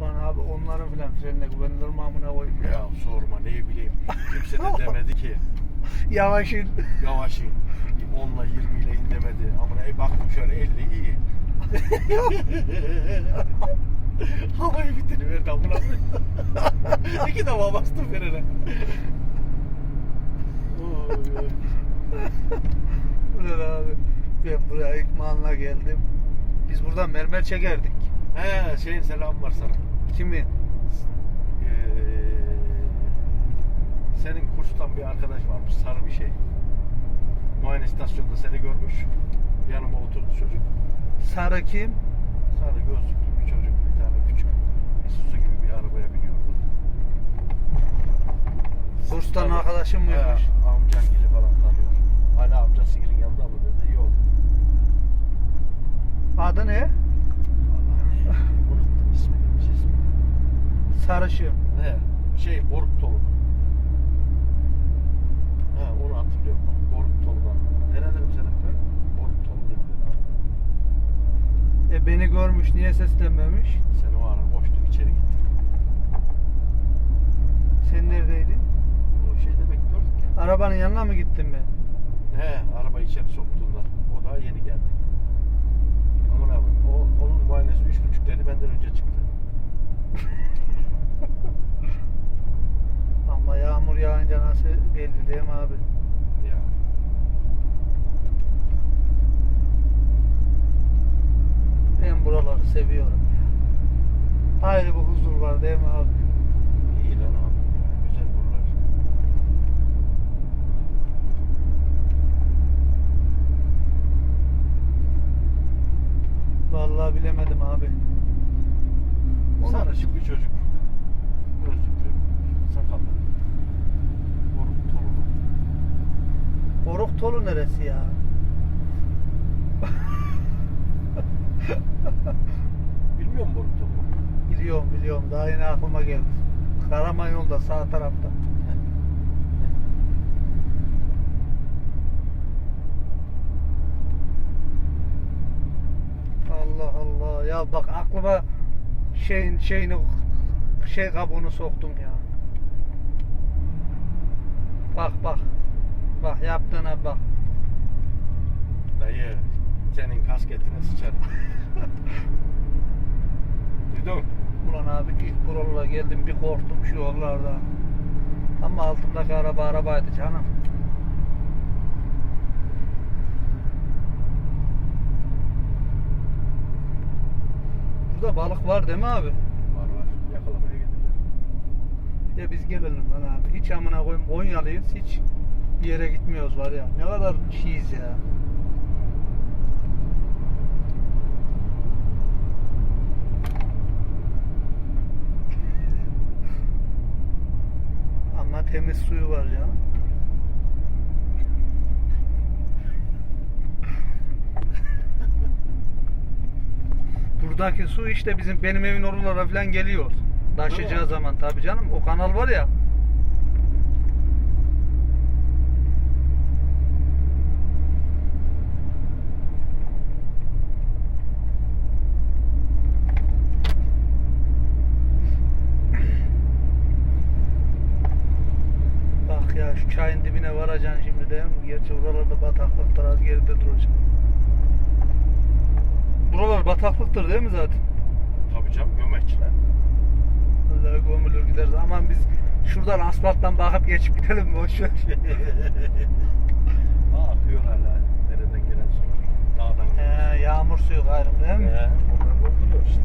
Bana abi onların filan frenine güvenilir mi amına koyayım ya. Ya sorma ne bileyim. Kimse de demedi ki Yavaş in. yavaş in. 10'la 20 ile in demedi. Ama e, baktım şöyle 50 iyi. Havayı bitiriverdi amına koyayım. İki defa bastım frene. Ulan abi ben buraya ikmanla geldim. Biz buradan mermer çekerdik. He şeyin selam var sana. Kimi? Ee, senin kurstan bir arkadaş varmış sarı bir şey. Muayene istasyonunda seni görmüş. Yanıma oturdu çocuk. Sarı kim? Sarı gözlüklü bir çocuk. Bir tane küçük Isuzu gibi bir arabaya biniyordu. Kurstan Tabii. arkadaşım mıymış? He, amcan gibi falan tanıyor. Hala amcası gibi yanında mı dedi. Yok. Adı ne? Sarışın. He, şey Boruk Tolu. He, onu hatırlıyorum bak. Boruk Tolu'dan. Nerede dedim senin köy? Boruk dediler abi. E beni görmüş niye seslenmemiş? Sen o ara koştun içeri gittin. Sen neredeydin? O şeyde bekliyorduk ya. Arabanın yanına mı gittin ben? He, araba içeri soktuğunda. O daha yeni geldi. Aman abi, o, onun muayenesi üç buçuk dedi, benden önce çıktı. Ama yağmur nasıl belli değil mi abi? Ya. Ben buraları seviyorum. Ayrı bir huzur var değil mi abi? İyi lan abi. Ya, güzel buralar. Vallahi bilemedim abi. Ona- Sarışık bir çocuk. Gözlüklü, sakallı. Boruk torunu. Oruk Tolu neresi ya? Bilmiyor musun Boruk torunu? Biliyorum biliyorum daha yeni aklıma geldi. Karaman yolda sağ tarafta. Allah Allah ya bak aklıma şeyin şeyini şey kabuğunu soktum ya. Bak bak. Bak yaptığına bak. Dayı, senin kasketine sıçarım. Duydun? Ulan abi ilk buralara geldim bir korktum şu yollarda. Ama altımdaki araba arabaydı canım. Burada balık var değil mi abi? Var var, yakalamaya gideceğiz. Ya biz gelelim lan abi. Hiç amına koyayım Konyalıyız hiç bir yere gitmiyoruz var ya. Ne kadar şeyiz ya. Ama temiz suyu var canım. Buradaki su işte bizim benim evin oralara falan geliyor. Taşıyacağı zaman tabii canım. O kanal var ya. Bak ya şu çayın dibine varacaksın şimdi mi? Gerçi oralarda bataklıktır az geride duracaksın. Buralar bataklıktır değil mi zaten? Tabii canım, gömekçiler. Allah'a gömülür gideriz. Aman biz şuradan asfalttan bakıp geçip gidelim boş ver. Aa, akıyor hala. Nereden gelen su? Dağdan gelen He, yağmur suyu gayrım değil mi? He, oradan dolduruyor işte.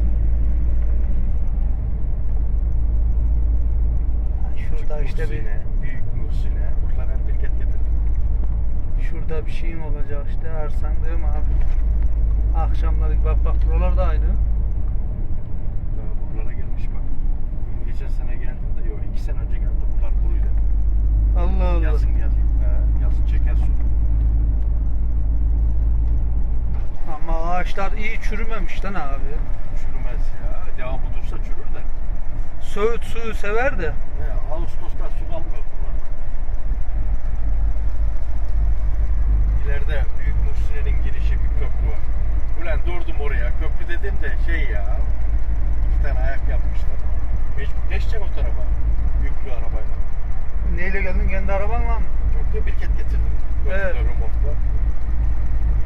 Şurada Küçük işte bir Muhsine, büyük Muhsine. Buralar hep. Şurada bir şeyin olacak işte arsan değil mi abi? Akşamları bak bak buralar da aynı. Daha buralara gelmiş bak. Geçen sene geldiğimde, yok iki sene önce geldim. Buralar kuruydu. Allah Allah. Yazın geldi. He, yazın çeker su. Ama ağaçlar iyi çürümemiş lan abi. Çürümez ya. Devamı dursa çürür de. Söğüt suyu sever de. He, Ağustos'ta su kalmıyor buralar. İleride Büyük Muhsine'nin girişi bir köprü var. Ulan durdum oraya. Köprü dedim de şey ya. iki tane ayak yapmışlar. Geçecek o tarafa. Yüklü arabayla. Neyle geldin? Kendi arabanla mı? Çok da birket getirdim. Evet. Remotla.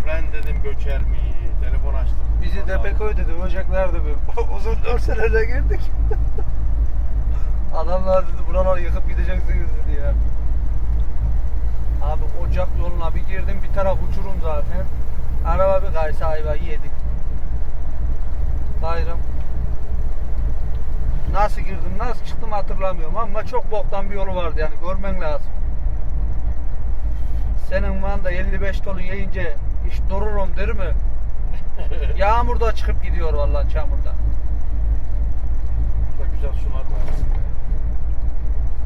Ben dedim göçer mi? Telefon açtım. Bizi Depekoy dedi, Ocaklar dedi. Uzun örselere girdik. Adamlar dedi buraları yıkıp gideceksiniz dedi ya. Abi Ocak yoluna bir girdim bir taraf uçurum zaten. Araba bir kaysa ayvayı yedik. Nasıl çıktım hatırlamıyorum ama çok boktan bir yolu vardı yani görmen lazım. Senin manda 55 dolu yiyince hiç dururum der mi? Yağmurda çıkıp gidiyor vallahi çamurda. Burada güzel sular var.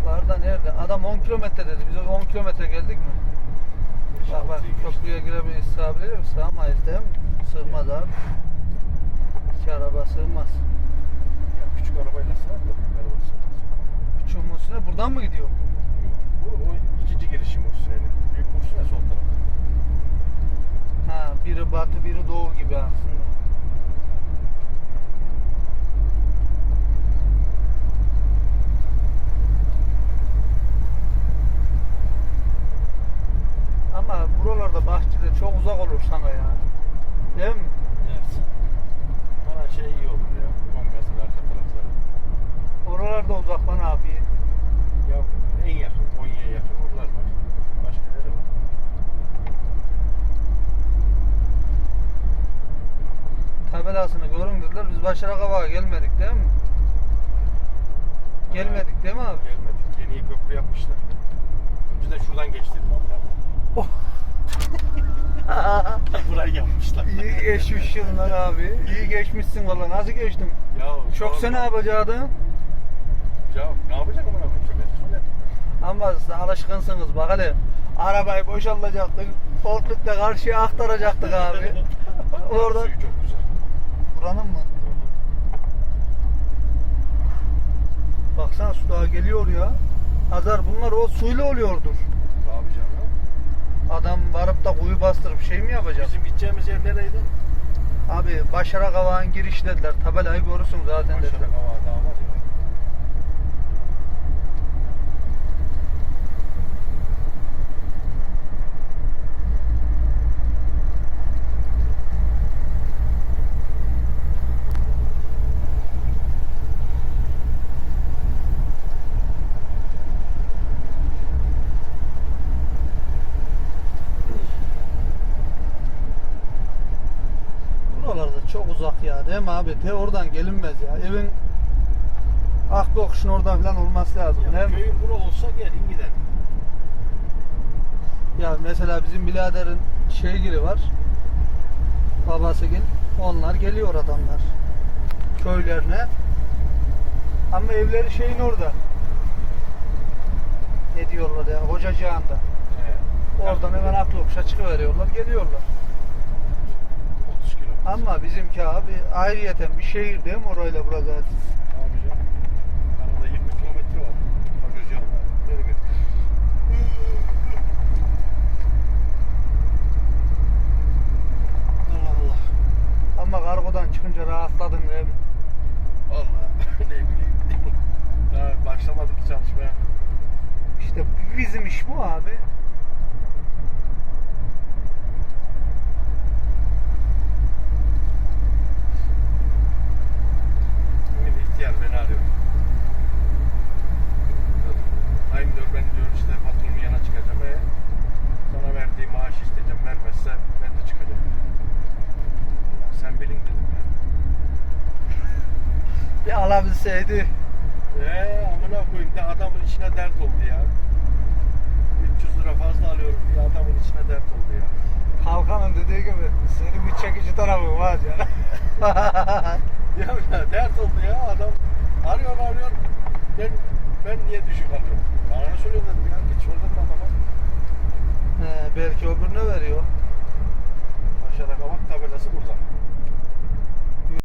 Var da nerede? Adam 10 kilometre dedi. Biz 10 kilometre geldik mi? Bak bak köprüye giremeyiz sığabiliyor mu? Sığamayız değil mi? Sığmaz abi. İki araba sığmaz. Ya küçük arabayla sığar da. Küçük Muhsin'e buradan mı gidiyor? Bu o ikinci girişi Muhsin'in. Büyük Muhsin'e sol tarafta. Ha biri batı biri doğu gibi aslında. Ama buralarda bahçede çok uzak olur sana ya. Değil mi? Evet. Bana şey iyi olur ya. Kongres'in arka tarafları. Oralarda uzak bana abi. Ya en yakın, Konya'ya yakın oralar var. Başka nere var? Tabelasını görün dediler. Biz Başara Kavak'a gelmedik değil mi? Gelmedik değil mi abi? Gelmedik. Yeni köprü yapmışlar. Önceden şuradan geçtim abi. Oh. Burayı yapmışlar. İyi geçmişsin lan abi. İyi geçmişsin valla. Nasıl geçtin? Ya Çok sene yapacaktın. Ya ne yapacak amına koyayım. Ama siz alışkınsınız bak hele. Arabayı boşaltacaktık. Forkliftle karşıya aktaracaktık abi. Orada- Suyu çok güzel. Buranın mı? Baksana su daha geliyor ya. Azar bunlar o suyla oluyordur. Abi canım. Adam varıp da kuyu bastırıp şey mi yapacak? Bizim gideceğimiz yer nereydi? Abi Başara Kavak'ın giriş dediler. Tabelayı görürsün zaten dediler. Başarak daha var ya. Buralarda çok uzak ya değil mi abi? Te oradan gelinmez ya. Evin Akdokuş'un oradan falan olması lazım. Ya değil mi? köyün bura olsa gelin gidelim. Ya mesela bizim biraderin şeygili var. Babası gel. Onlar geliyor adamlar. Köylerine. Ama evleri şeyin orada. Ne diyorlar ya? Hocacığında. He. Oradan hemen Akdokuş'a çıkıveriyorlar. Geliyorlar. 30 kilo. Ama bizimki abi ayrıyeten bir şehir değil mi orayla burada? Abi canım. Arada 20 kilometre var. Bagaj yanına. Nereye? Allah Allah. Ama kargodan çıkınca rahatladın değil mi? Vallahi ne bileyim. Daha başlamadık çalışmaya. İşte bizim iş bu abi. İhtiyar beni arıyor. Aynı diyor ben diyor işte patronun yanına çıkacağım. E, sana verdiği maaş isteyeceğim. Vermezse ben de çıkacağım. Sen bilin dedim ya. Bir alabilseydi. Eee amına koyayım da adamın içine dert oldu ya. 300 lira fazla alıyorum diye adamın içine dert oldu ya. Kalkanın dediği gibi senin bir çekici tarafın var ya. Ya, dert oldu ya adam arıyor arıyor. Ben ben niye düşük alıyorum? Bana ne söylüyorsun dedim ya. Git sordum adama. He, belki öbürüne veriyor. Aşağıda kavak tabelası burada.